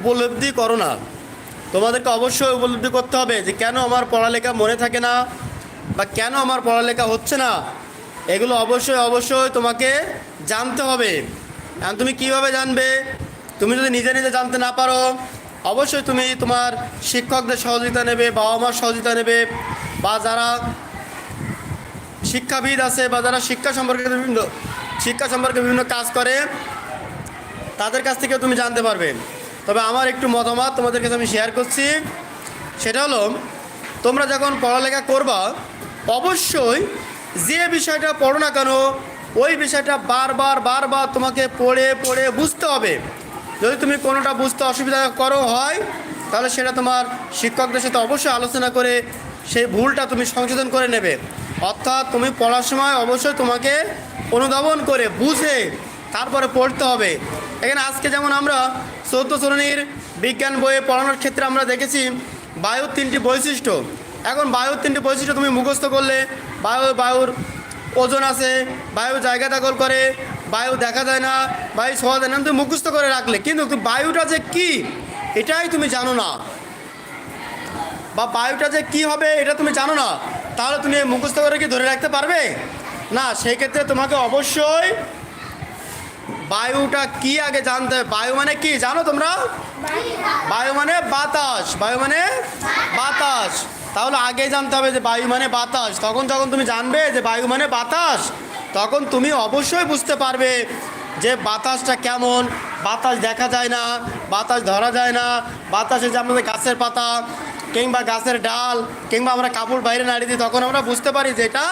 উপলব্ধি করো না। তোমাদেরকে অবশ্যই উপলব্ধি করতে হবে যে কেন আমার পড়ালেখা মনে থাকে না বা কেন আমার পড়ালেখা হচ্ছে না। এগুলো অবশ্যই অবশ্যই তোমাকে জানতে হবে। এখন তুমি কীভাবে জানবে? তুমি যদি নিজে নিজে জানতে না পারো, অবশ্যই তুমি তোমার শিক্ষকদের সহযোগিতা নেবে বাবা মার সহযোগিতা নেবে বা যারা শিক্ষাবিদ আছে বা যারা শিক্ষা সম্পর্কে বিভিন্ন, শিক্ষা সম্পর্কে বিভিন্ন কাজ করে তাদের কাছ থেকে তুমি জানতে পারবে। তবে আমার একটু মতামত তোমাদের কাছে আমি শেয়ার করছি। সেটা হলো, তোমরা যখন পড়ালেখা করবা, অবশ্যই যে বিষয়টা পড়ো না কেন, ওই বিষয়টা বারবার বারবার তোমাকে পড়ে পড়ে বুঝতে হবে। যদি তুমি কোনোটা বুঝতে অসুবিধা করো হয়, তাহলে সেটা তোমার শিক্ষকদের সাথে অবশ্যই আলোচনা করে সেই ভুলটা তুমি সংশোধন করে নেবে। অর্থাৎ তুমি পড়ার সময় অবশ্যই তোমাকে অনুধাবন করে, বুঝে তারপরে পড়তে হবে। এখানে আজকে যেমন আমরা চৌদ্দ শ্রেণির বিজ্ঞান বইয়ে পড়ানোর ক্ষেত্রে আমরা দেখেছি, বায়ুর তিনটি বৈশিষ্ট্য। এখন বায়ুর তিনটি বৈশিষ্ট্য তুমি মুখস্থ করলে, বায়ু, বায়ুর ওজন আছে, বায়ু জায়গা দখল করে, বায়ু দেখা যায় না, বায়ু ছোঁয়া যায় না তুমি মুখস্থ করে রাখলে। কিন্তু বায়ুটা যে কি, এটাই তুমি জানো না। বা বায়ুটা যে কি হবে, এটা তুমি জানো না। তাহলে তুমি মুখস্থ করে কি ধরে রাখতে পারবে? না সেই ক্ষেত্রে তোমাকে অবশ্যই বায়ুটা কি আগে জানতে হবে? বায়ু মানে কি? জানো তোমরা? বায়ু মানে বাতাস। বায়ু মানে বাতাস। তাহলে আগে জানতে হবে যে বায়ু মানে বাতাস। তখন যখন তুমি জানবে যে বায়ু মানে বাতাস, তখন তুমি অবশ্যই বুঝতে পারবে যে বাতাসটা কেমন। বাতাস দেখা যায় না, বাতাস ধরা যায় না। বাতাসে যে আমাদের গাছের পাতা কিংবা গাছের ডাল কিংবা আমরা কাপড় বাইরে নাড়িয়ে দিই তখন আমরা বুঝতে পারি যে এটা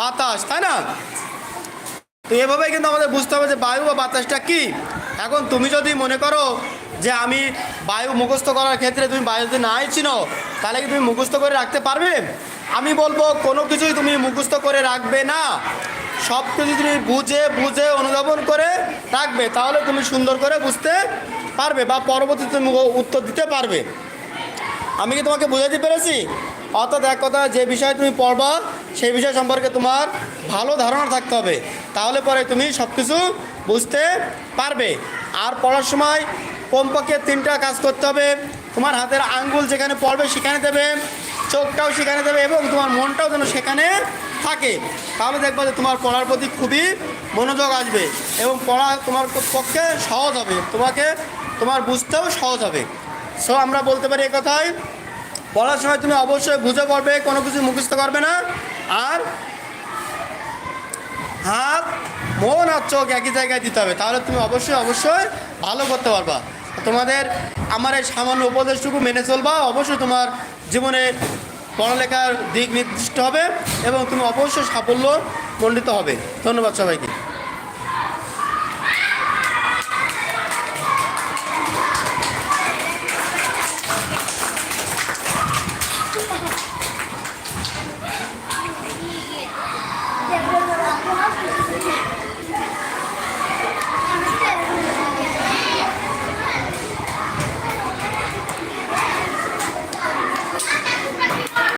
বাতাস, তাই না? তো এভাবেই কিন্তু আমাদের বুঝতে হবে যে বায়ু বা বাতাসটা কি। এখন তুমি যদি মনে করো যে আমি বায়ু মুখস্থ করার ক্ষেত্রে তুমি বায়ু যদি নাই চিনো, তাহলে কি তুমি মুখস্থ করে রাখতে পারবে? আমি বলব, কোনো কিছুই তুমি মুখস্থ করে রাখবে না। সব কিছু তুমি বুঝে বুঝে অনুধাবন করে রাখবে, তাহলে তুমি সুন্দর করে বুঝতে পারবে বা পরবর্তীতে তুমি উত্তর দিতে পারবে। আমি কি তোমাকে বোঝাতে পেরেছি? অর্থাৎ এক কথা যে বিষয়ে তুমি পড়বা সেই বিষয় সম্পর্কে তোমার ভালো ধারণা থাকতে হবে। তাহলে পরে তুমি সব কিছু বুঝতে পারবে। আর পড়ার সময় কমপক্ষে তিনটা কাজ করতে হবে। তোমার হাতের আঙ্গুল যেখানে পড়বে সেখানে দেবে, চোখটাও সেখানে দেবে এবং তোমার মনটাও যেন সেখানে থাকে। তাহলে দেখবা যে তোমার পড়ার প্রতি খুবই মনোযোগ আসবে এবং পড়া তোমার পক্ষে সহজ হবে। তোমাকে তোমার বুঝতেও সহজ হবে। সো আমরা বলতে পারি এ কথাই পড়ার সময় তুমি অবশ্যই বুঝে পড়বে, কোনো কিছু মুখস্থ করবে না। আর হাত, মন আর চোখ একই জায়গায় দিতে হবে। তাহলে তুমি অবশ্যই অবশ্যই ভালো করতে পারবা। তোমাদের, আমার এই সামান্য উপদেশটুকু মেনে চলবা। অবশ্যই তোমার জীবনে পড়ালেখার দিক নির্দিষ্ট হবে এবং তুমি অবশ্যই সাফল্য মণ্ডিত হবে। ধন্যবাদ সবাইকে।